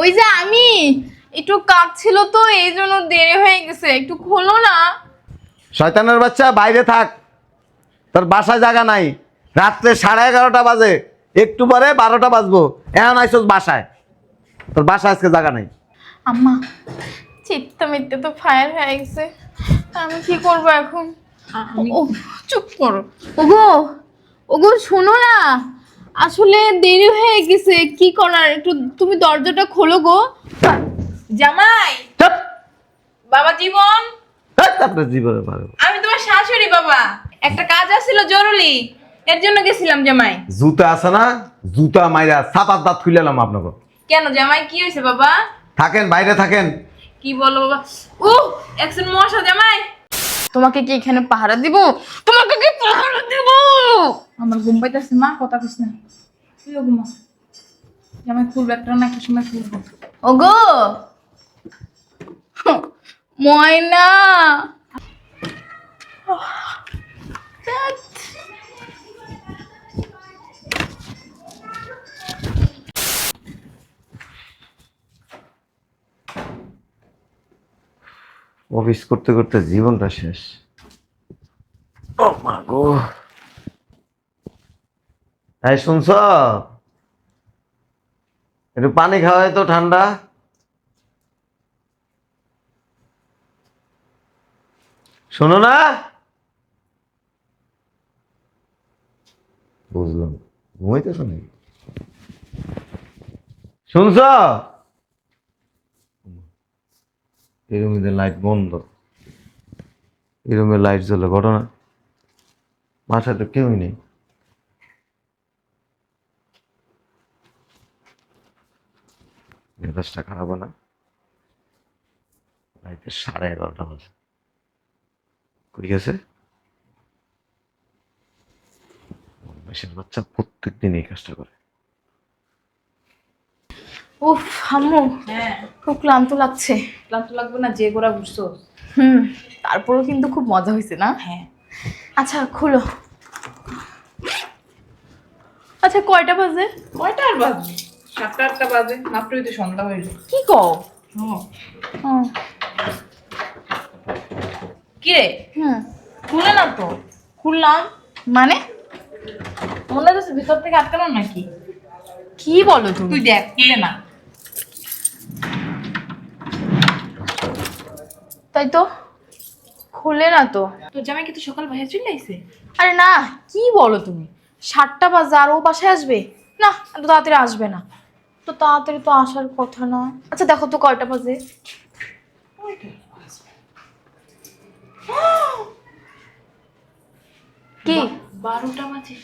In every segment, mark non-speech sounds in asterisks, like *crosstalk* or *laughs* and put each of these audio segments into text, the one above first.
ওই যে আমি একটু কাজ ছিল তো এই জন্য দেরি হয়ে গেছে। একটু খোলো না। শয়তানের বাচ্চা বাইরে থাক। তোর বাসায় জায়গা নাই। রাত্রে সাড়ে এগারোটা বাজে। একটু পরে বারোটা বাজবো। এখন আইসোস বাসায়। তোর বাসায় আজকে জায়গা নাই। আম্মা চিত্তা মিথ্যে তো ফায়ার হয়ে গেছে। আমি কি করব এখন? ও চুপ করো। ওগো ওগো শোনো না। আসলে দেরি হয়ে গেছে কি করার? একটু তুমি দরজাটা খোলো গো। জামাই! চাপ! বাবা জীবন! তারপরে জীবনে পারব আমি তোমার শাশুড়ি বাবা। একটা কাজ আছিল জরুরি এর জন্য গেছিলাম জামাই। জুতা আছে না? জুতা মাইরা সাপাত দাঁত খুলেলাম আপনাকে। কেন জামাই কি হয়েছে বাবা? থাকেন বাইরে থাকেন। কি বলো বাবা? ও একজন মশা জামাই। তোমাকে কি এখানে পাহারা দিব? তোমাকে কি পাহারা দিব? আমার ঘুম পাইতেছে মা কথা কিস না। তুই ঘুমা আমি খুলবে একটা না একটা সময় খুলবো। ওগো! ময়না! অফিস করতে করতে জীবনটা শেষ। ও মা গো। এই শুনছ? একটু পানি খাওয়াই তো ঠান্ডা। শোনো না। বুঝলাম। ঘুমাইতেছ নাকি? শুনছ? এই রুমে লাইট বন্ধ। এই রুমে লাইট জ্বলে ঘটনা। বাসায় তো কেউই নেই। মেজাজটা খারাপ না। রাইতে সাড়ে এগারোটা বাজে। গেছে? মেশের বাচ্চা প্রত্যেক দিন এই কাজটা করে। উফ আম্মু হ্যাঁ। খুব ক্লান্ত লাগছে। ক্লান্ত লাগবে না যে গোড়া ঘুরছো? হুম তারপরেও কিন্তু খুব মজা হয়েছে না? হ্যাঁ। আচ্ছা খুলো। আচ্ছা কয়টা বাজে? কয়টা আর বাজে? সাতটা আটটা বাজে। মাত্রই তো সন্ধ্যা হইল কি কও? হুম। কি রে? হুম। খুলে না তো। খুললাম। মানে? মনে হচ্ছে ভিতর থেকে আটকানো নাকি? কি বলো তুমি? তুই দেখ খুলে না। তাই তো? খুলে না তো। তোর জামাই কি তো সকাল বাইরে চলে আইছে? আরে না কি বলো তুমি? সাতটা বাজে আর ও বাসায় আসবে? না এত তাড়াতাড়ি আসবে না। তো তাড়াতাড়ি তো আসার কথা না। আচ্ছা দেখো তো কয়টা বাজে। কি? বারোটা বাজে।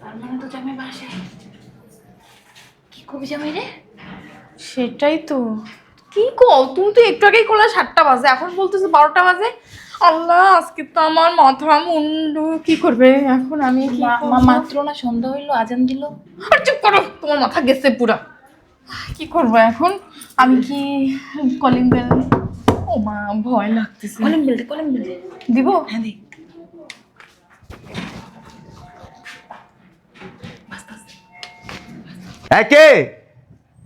তার মানে তো জামাই বাসায়। কি করবি জামাই রে? সেটাই তো। কি কও? তুমি তো একটু আগেই করলে সাতটা বাজে। এখন বলতেছো বারোটা বাজে। আল্লাহ আজকে তো আমার মাথা মুন্ডু। কি করবে? এখন আমি কি মা- করব? মাত্র না সন্ধ্যা হইল আজান দিল। আর চুপ করো তোমার মাথা গেছে পুরা। কি করব এখন? আমি কি কলিং বেল? ও মা ভয় লাগতেছে। কলিম বেলতে কলিম বেলতে দিব? হ্যাঁ দেখ একে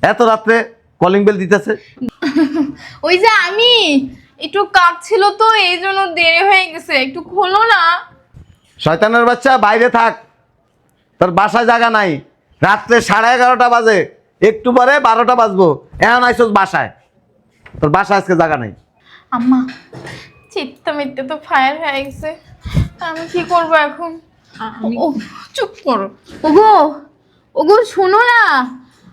এত রাত্রে কলিং বেল দিতেছে? ওই যে আমি একটু কাজ ছিল তো এই জন্য দেরি হয়ে গেছে। একটু খোলো না। শয়তানের বাচ্চা বাইরে থাক। তোর বাসায় জায়গা নাই। রাত্রে সাড়ে এগারোটা বাজে। একটু পরে বারোটা বাজবো। এখন আইসোস বাসায়। তোর বাসায় আজকে জায়গা নাই। আম্মা চিত্তা মিথ্যে তো ফায়ার হয়ে গেছে। আমি কি করব এখন? ও চুপ করো। ওগো ওগো শোনো না।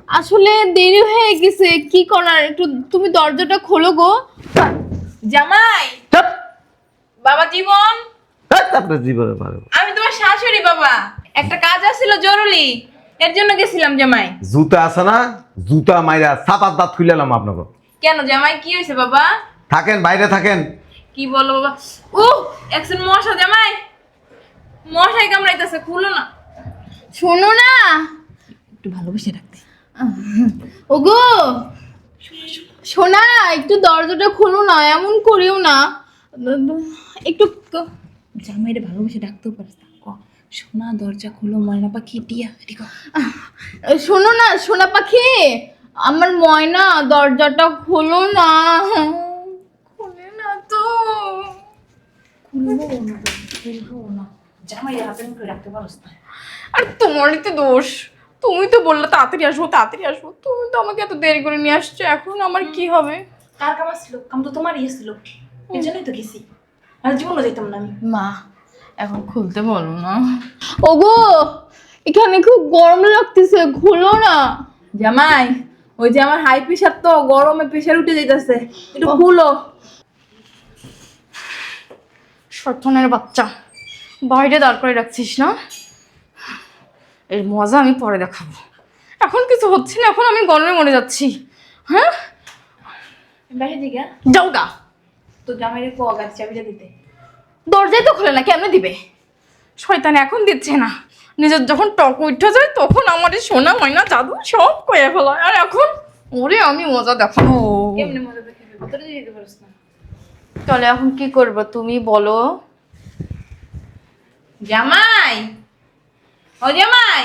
আসলে দেরি হয়ে গেছে কি করার? একটু তুমি দরজাটা খোলো গো। জামাই! চাপ বাবা জীবন? তারপরে জীবনে পারব আমি তোমার শাশুড়ি বাবা। একটা কাজ আছিল জরুরি এর জন্য গেছিলাম জামাই। জুতা আছে না? জুতা মাইরা সাপাত দাঁত খুলেলাম আপনাকে। কেন জামাই কি হয়েছে বাবা? থাকেন বাইরে থাকেন। কি বলো বাবা? ও একজন মশা জামাই। মশাই কামড়াইতেছে খুলো না। শোনো না। একটু ভালোবেসে রাখতে ওগো শোনা না একটু দরজাটা খোলো না, এমন করিও না। একটু জামাইরে ভালোবেসে ডাকতেও পারিস না। সোনা, দরজা খুলো, ময়না পাখি, টিয়া শোনো না, সোনা পাখি, আমার ময়না, দরজাটা খোলো না। খোলে না তো। খুলবো না জামাই রাখতে পারস না। আর তোমারই তো দোষ। তুমি তো বললে তাড়াতাড়ি আসব তাড়াতাড়ি আসব। তুমি তো আমাকে এত দেরি করে নিয়ে আসছো এখন আমার কি হবে? কার কাম ছিল কাম তো তোমার ইয়ে ছিল এই জন্যই তো গেছি। আর জীবনও যেতাম না আমি। মা এখন খুলতে বলো না। ওগো এখানে খুব গরম লাগতেছে খুলো না। জামাই ওই যে আমার হাই প্রেশার তো গরমে প্রেশার উঠে যাইতেছে একটু খুলো। শয়তানের বাচ্চা। বাইরে দাঁড় করে রাখছিস না? এর মজা আমি পরে দেখাবো। এখন কিছু হচ্ছে না এখন আমি গরমে মরে যাচ্ছি। হ্যাঁ? বাইরে দিকে যাও গা। তো জামাইরে কো গাড়ি চাবিটা দিতে। দরজাই তো খোলে না কেমনে দিবে? শয়তান এখন দিচ্ছে না। নিজের যখন টক উঠে যায় তখন আমার এই সোনা ময়না জাদু সব কয়ে ফেলায় আর এখন ওরে আমি মজা দেখাবো। কেমনে মজা দেখে ভিতরে দিতে পারস না। তাহলে এখন কি করব তুমি বলো? জামাই! ও জামাই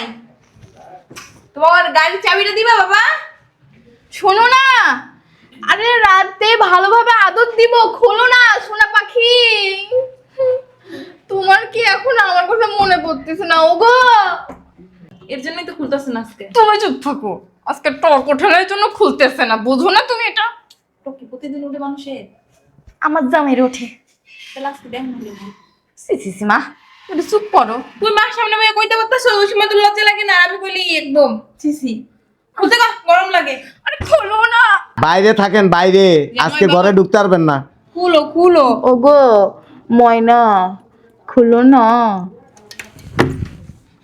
তোমার গাড়ির চাবিটা দিবা বাবা? শোনো না আরে রাতে ভালোভাবে আদর দিব খোলো না সোনা পাখি। তোমার কি এখন আমার কথা মনে পড়তেছে না ওগো? এর জন্যই তো খুলতেছে না আজকে। তুমি চুপ থাকো আজকে টক ওঠানোর জন্য খুলতেছে না বুঝো না তুমি এটা? তো কি প্রতিদিন উঠে মানুষের। আমার জামের ওঠে। তাহলে আজকে দেখ। না সি মা। একটু চুপ করো। তুই মার সামনে মেয়ে কইতে পারতাছ ওই সময় তো লজ্জা লাগে না আমি বলি একদম। সিসি খুলতে গা গরম লাগে। আরে খোলো না। বাইরে থাকেন বাইরে। আজকে ঘরে ঢুকতে পারবেন না। খুলো খুলো। ওগো ময়না খুলো না।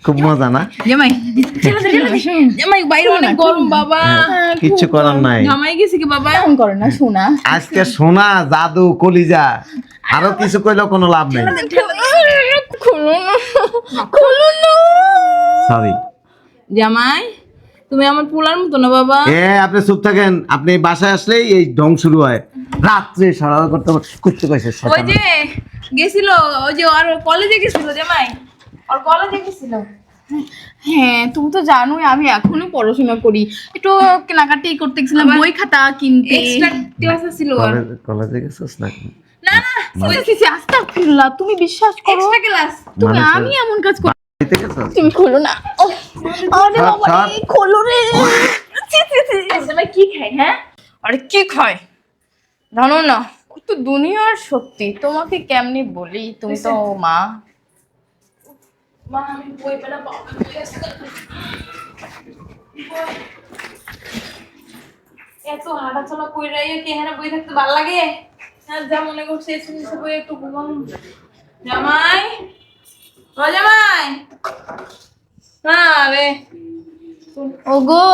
খুব মজা না? জামাই জামাই বাইরে অনেক গরম বাবা। কিচ্ছু করার নাই। জামাই গেছে কি বাবা? এমন করে না শোনা? আজকে সোনা জাদু কলিজা। আরও কিছু কইলেও কোনো লাভ নেই। খুলো না খুলো না সরি জামাই তুমি আমার পোলার মতো না বাবা। এ আপনি চুপ থাকেন। আপনি বাসায় আসলেই এই ঢং শুরু হয়। রাত্রে সারা করতে করতে কইছে ওই যে গেছিল ওই যে আর কলেজে গেছিল জামাই? আর কলেজে গেছিল? হ্যাঁ তুমি তো জানোই আমি এখনও পড়াশোনা করি। একটু কেনাকাটি করতে গেছিলাম বই খাতা কিনতে। এক্সট্রা ক্লাস ছিল আর। কলেজে গেছিস না না আস্তাগফিরুল্লাহ, তুমি বিশ্বাস করো? এক্সট্রা ক্লাস তুমি আমি এমন কাজ করি বাড়িতে তুমি খোলো না। আরে বাবা খোলো রে। ছি, ছি, ছি। জামাই কি খাই হ্যাঁ? আরে কি খায়? জানো না তো দুনিয়ার সত্যি। তোমাকে কেমনি বলি? তুমি তো মা। মা আমি বই পেলা বাবা এত হাঁটা চলা কই কে হ্যাঁ বই থাকতে ভালো লাগে? যা মনে করছে এসে নিচে বই একটু ঘুমাম জামাই? ও জামাই। হ্যাঁ রে। ওগো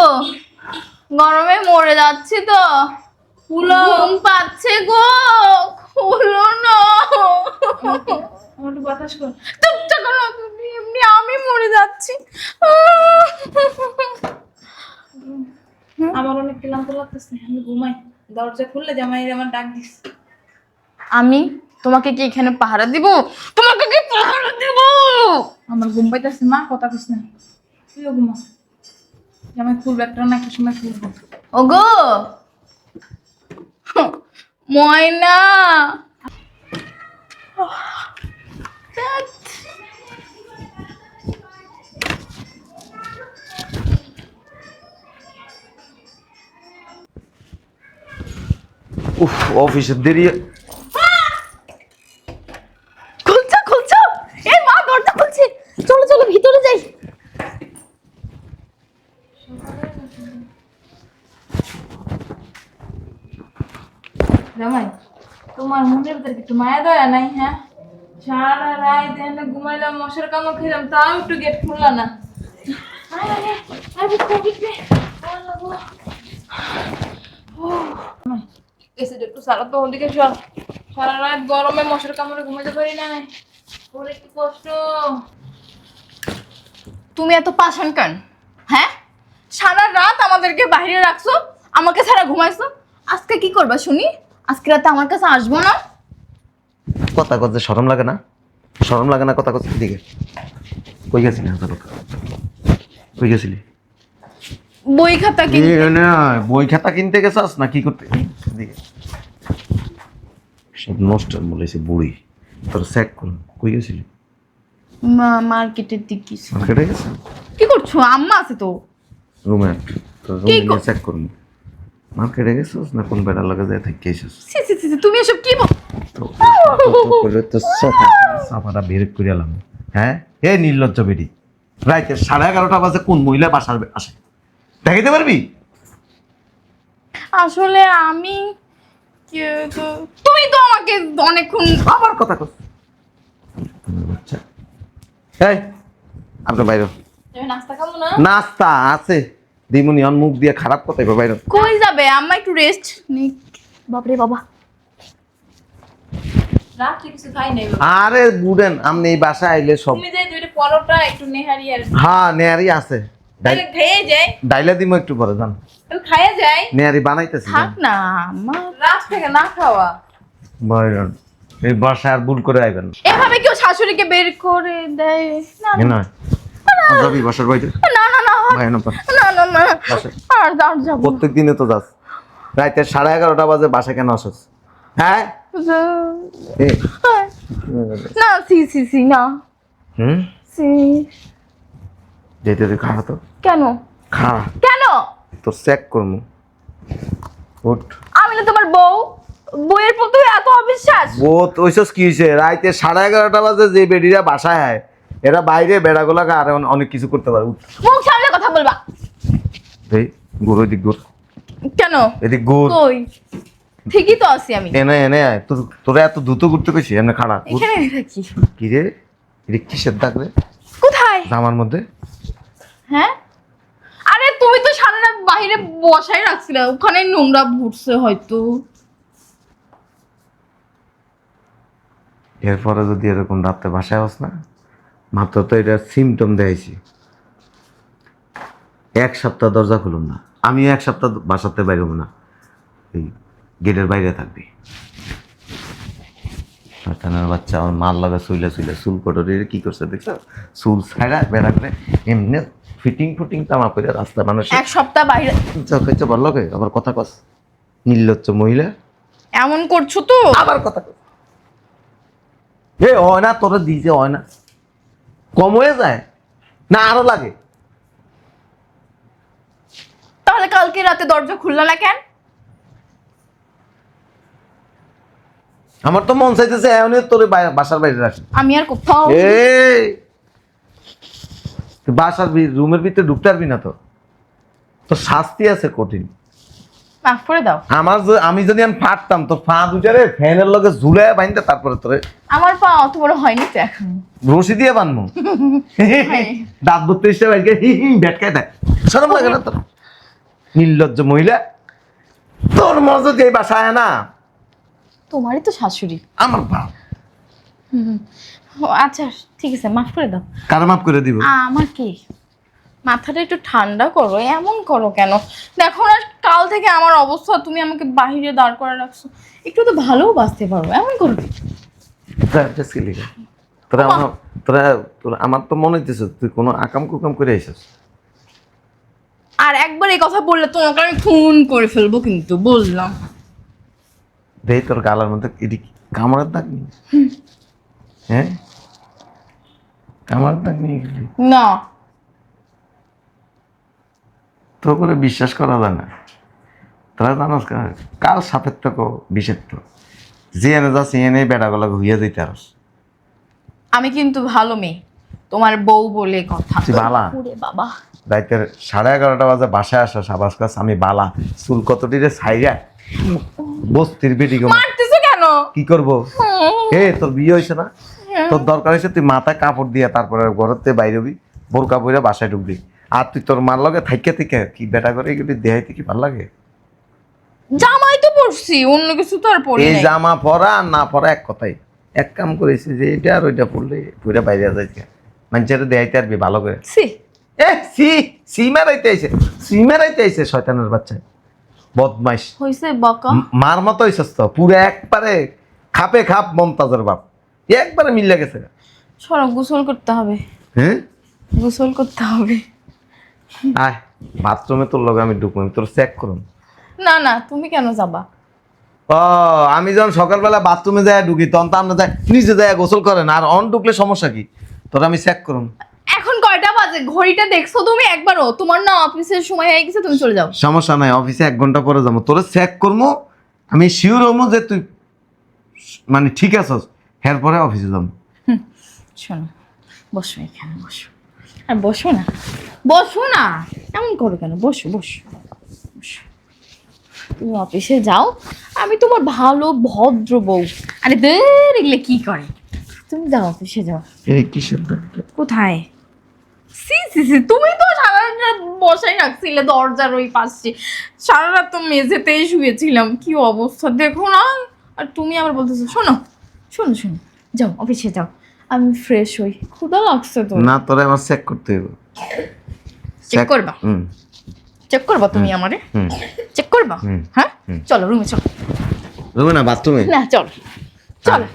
গরমে মরে যাচ্ছি তো। ফুলো। ঘুম পাচ্ছে গো খুলো না। বাতাস কর। চুপচাপ করো তুমি এমনি আমি মরে যাচ্ছি। আমার অনেক ক্লান্ত লাগতেছে আমি ঘুমাই। দরজা খুললে জামাই আমার ডাক দিস। আমি তোমাকে কি এখানে পাহারা দিব? তোমাকে কি পাহারা দিব? আমার ঘুম পাইতেছে, মা, কথা কইস না। তুইও ঘুমা না একটা সময় ওগো! ময়না! উফ, অফিসের দেরি খুলছো খুলছো এই মা দরজা খুলছে চলো চলো ভিতরে যাই জামাই তোমার মনের ভিতরে কিছু মায়া দয়া নাই হ্যাঁ? সারা রাত এনে ঘুমাইলাম, মশার কামড় খেলাম, তাও একটু গেট খুললা না। একটু সারা তো ওদিকে চল। সারা রাত গরমে মশার কামড়ে ঘুমাইতে পারি না। ওরে কি কষ্ট। তুমি এত পাশান কান? হ্যাঁ? সারা রাত আমাদেরকে বাইরে রাখছো, আমাকে ছাড়া ঘুমাইছো? আজকে কি করবা, শুনি? আজকে রাতে আমার কাছে আসব না? কথা করতে শরম লাগে না? শরম লাগে না কথা করতে দিকে? কই গেছিলি হাজার লোক? কই গেছিলি? বই খাতা কি এ না, বই খাতা কিনতে গেছাস না কি করতে? এদিকে। সব নষ্ট বলেছে বুড়ি। তোর চেক করুন কই গেছিলি? মার্কেটের দিক। কিছু মার্কেটে গেছে? কি করছ? আম্মা আছে তো। রুমে। কি রুমে চেক করুন মার্কেটে গেছিস না কোন বেড়ার লগে যায় থেকে এসেছিস সি সি সি তুমি এসব কি বল? তো করে তো সোফা সোফাটা বের করে এলাম হ্যাঁ? এ নির্লজ্জ বেডি রাইতে সাড়ে এগারোটা বাজে কোন মহিলা বাসার আসে? দেখাইতে পারবি? আসলে আমি তুমি তো আমাকে অনেকক্ষণ আবার কথা কর বাচ্চা এই আপনার বাইরে। নাস্তা খাব না? নাস্তা আছে। দিমুনি অন মুখ দিয়ে খারাপ কথা কই যাবে? আম্মা একটু রেস্ট নিক। বাপরে বাবা। আরে বুড়েন এই বাসায় আইলে সব তুমি যাই দুইটা পরোটা একটু নেহারি আর হ্যাঁ নেয়ারি আছে। ডাইলা দিমু একটু পরে খাইয়ে যাই। নেয়ারি বানাইতেছি থাক না আম্মা। রাত থেকে না খাওয়া। বাইরন এই বাসায় আর ভুল করে আইবেন না। এভাবে কেউ শাশুড়িকে বের করে দেয়? না যাবি বাসার বাইরে? না না না ভাই না না না না। আর আর যাব প্রত্যেক দিনে তো যাস। সাড়ে এগারোটা বাজে বাসা কেন আসস? হ্যাঁ? না সি সি সি না। হুম? সি। যেতে তুই খাওয়া তো। কেন? খা। কেন? তোর চেক করব উঠ। আমি না তোমার বউ। বইয়ের প্রতি এত অবিশ্বাস। তো ওইসব কি হয়েছে রাইতে সাড়ে এগারোটা বাজে যে বেডিরা বাসায় হয় এরা বাইরে বেড়াগুলাকে আর অনেক কিছু করতে পারে। মুখ এই গুড় এদিক গুড় কেন? এদিক গুড় কই? ঠিকই তো আছি আমি। এনে এনে আয়। তোর তোরা এত দ্রুত ঘুরতে কইছি এমনি খাড়া। এখানে থাকি কি রে? এটা কিসের দাগ রে? কোথায়? জামার মধ্যে? হ্যাঁ? আরে তুমি তো সারা রাত বাইরে বসাই রাখছিলে। ওখানে নোংরা ভুটছে হয়তো। এরপরে যদি এরকম রাত্রে বাসায় আস না মাত্র তো এটা সিমটম দেখাইছি। এক সপ্তাহ দরজা খুলুন না। আমিও এক সপ্তাহ বাসাতে বাইরে না। এই গেটের বাইরে থাকবি। শয়তানের বাচ্চা আমার মার লাগা চুইলে চুইলে চুল কটরি কি করছে দেখছ? চুল ছাড়া বেড়া করে এমনি ফিটিং ফুটিং তামা করে রাস্তা মানুষ এক সপ্তাহ বাইরে খাইছে ভালো লাগে আবার কথা কস। নির্লজ্জ মহিলা। এমন করছ তো। আবার কথা কস। এ হয় না তোরা দিয়েছে হয় না। কম হয়ে যায়। না আরও লাগে। তাহলে কালকে রাতে দরজা খুললা না কেন? আমার তো মন চাইতেছে এমনি তোর বাসার বাইরে রাখি। আমি আর কোথাও এই! বাসার রুমের ভিতরে ঢুকতে পারবি না তো। তোর শাস্তি আছে কঠিন। মাফ করে দাও। আমার আমি যদি আমি ফাটতাম তো ফা দুটারে ফ্যানের লগে ঝুলে বাইন্দে তারপরে তোরে আমার পা অত বড় হয়নি তো এখন। রশি দিয়ে বানবো। *laughs* দাঁত ইচ্ছে বাইকে ভেটকায় দেয়। সরম লাগে না তোর। নির্লজ্জ মহিলা তোর মজা যে বাসায় না তোমারই তো শাশুড়ি। আমার বাপ। হুম। ও, আচ্ছা ঠিক আছে মাফ করে দাও। কার মাফ করে দিব? আমার কি? মাথাটা একটু ঠান্ডা করো এমন করো কেন? দেখো না কাল থেকে আমার অবস্থা তুমি আমাকে বাহিরে দাঁড় করে রাখছো। একটু তো ভালোও বাঁচতে পারো এমন করো। তোরা আমার তোরা আমার তো মনে হইতেছে তুই কোনো আকাম কুকাম করে এসেছিস। আর একবার এই কথা বললে তোমাকে আমি খুন করে ফেলব কিন্তু বললাম। দেই তোর গালার মধ্যে এটি কামড়ের দাগ নেই হ্যাঁ? কামড়ের দাগ গেলি না। তো করে বিশ্বাস করা যায় না। তোরা জানোস কা- কাল সাপের তো বিষের তো যে এনে যাচ্ছে এনে বেড়াগুলো ঘুরিয়ে দিতে আরস। আমি কিন্তু ভালো মেয়ে। তোমার বউ বলে কথা। বালা? ওরে বাবা। রাইতের সাড়ে এগারোটা বাজে বাসায় আসা সাবাস কাজ আমি বালা। চুল কতটিরে ছাইরা বস্তির বেটি গো মারতেছো কেন? কি করব? এ তোর বিয়ে হয়েছে না? তোর দরকার হয়েছে তুই মাথায় কাপড় দিয়ে তারপরে ঘরতে বাইরে হবি বোরকা পরে বাসায় ঢুকবি। আর তুই তোর মার লগে থাইকে থেকে কি বেটা করে এগুলি দেহাইতে কি ভালো লাগে? জামাই তো পড়ছি অন্য কিছু তো আর পড়ি এই জামা পরা না পরা এক কথাই। এক কাম করেছে যে এটা আর ওইটা পড়লে পুরা বাইরে যাইছে মানুষের দেহাইতে আরবি ভালো করে। ছি এ সি সি মারাইতে আইছে সি মারাইতে আইছে শয়তানের বাচ্চা। বদমাইশ। হইছে বকা। মার মতো হইছস তো পুরো একবারে খাপে খাপ মমতাজের বাপ। একবারে মিলে গেছে। সরব গোসল করতে হবে। হ্যাঁ? গোসল করতে হবে। আয় বাথরুমে তোর লগে আমি ঢুকবো তোর চেক করুন। না না তুমি কেন যাবা? ও আমি যখন সকালবেলা বাথরুমে যাই ঢুকি তখন তো আমরা যাই নিজে যাই গোসল করেন আর অন ঢুকলে সমস্যা কি? তোর আমি চেক করুন। এখন কয়টা বাজে? ঘড়িটা দেখছ তুমি একবারও? তোমার না অফিসের সময় হয়ে গেছে তুমি চলে যাও। সমস্যা নাই অফিসে এক ঘণ্টা পরে যাব। তোরে চেক করব আমি শিওর হব যে তুই মানে ঠিক আছস। এর পরে অফিসে যাব। শোনো বসো এখানে বসো। আর বসো না বসো না। এমন করো কেন? বসো বসো বসো। তুমি অফিসে যাও আমি তোমার ভালো ভদ্র বউ। আরে দের এগুলো কি করে? তুমি যাও অফিসে যাও। এই কিসের কোথায়? সি সি সি তুমি তো সারা রাত বসাই রাখছিলে দরজার ওই পাশে। সারা রাত তো মেঝেতেই শুয়েছিলাম কি অবস্থা? দেখো না। আর তুমি আবার বলতেছো শোনো শোনো শোনো যাও অফিসে যাও। আমি ফ্রেশ হই। ক্ষুধা লাগছে তো। না তোরে আমার চেক করতে হবে চেক করবা? হুম। চেক করবা তুমি আমারে? হুম। চেক করবা? হুম। হ্যাঁ? চলো রুমে চলো। রুমে না বাথরুমে না চলো। চলো।